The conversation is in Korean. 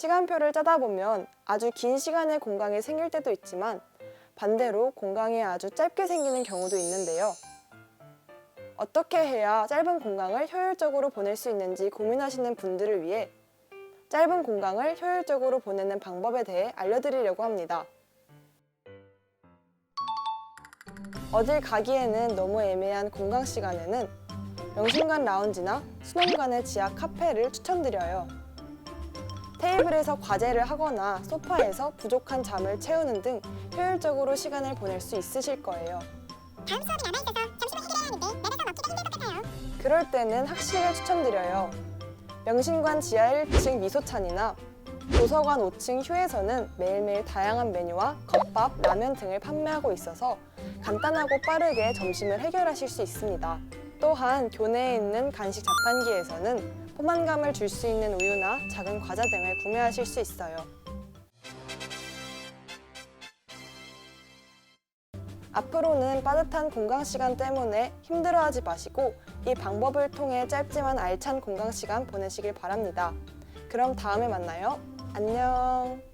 시간표를 짜다 보면 아주 긴 시간의 공강이 생길 때도 있지만 반대로 공강이 아주 짧게 생기는 경우도 있는데요. 어떻게 해야 짧은 공강을 효율적으로 보낼 수 있는지 고민하시는 분들을 위해 짧은 공강을 효율적으로 보내는 방법에 대해 알려드리려고 합니다. 어딜 가기에는 너무 애매한 공강 시간에는 명신관 라운지나 수능관의 지하 카페를 추천드려요. 테이블에서 과제를 하거나 소파에서 부족한 잠을 채우는 등 효율적으로 시간을 보낼 수 있으실 거예요. 다음 수업이 남아있어서 점심을 해결해야 하는데 나가서 먹기가 힘들 것 같아요. 그럴 때는 학식을 추천드려요. 명신관 지하 1층 미소찬이나 도서관 5층 휴에서는 매일매일 다양한 메뉴와 컵밥, 라면 등을 판매하고 있어서 간단하고 빠르게 점심을 해결하실 수 있습니다. 또한 교내에 있는 간식 자판기에서는 포만감을 줄 수 있는 우유나 작은 과자 등을 구매하실 수 있어요. 앞으로는 빠듯한 공강 시간 때문에 힘들어하지 마시고 이 방법을 통해 짧지만 알찬 공강 시간 보내시길 바랍니다. 그럼 다음에 만나요. 안녕.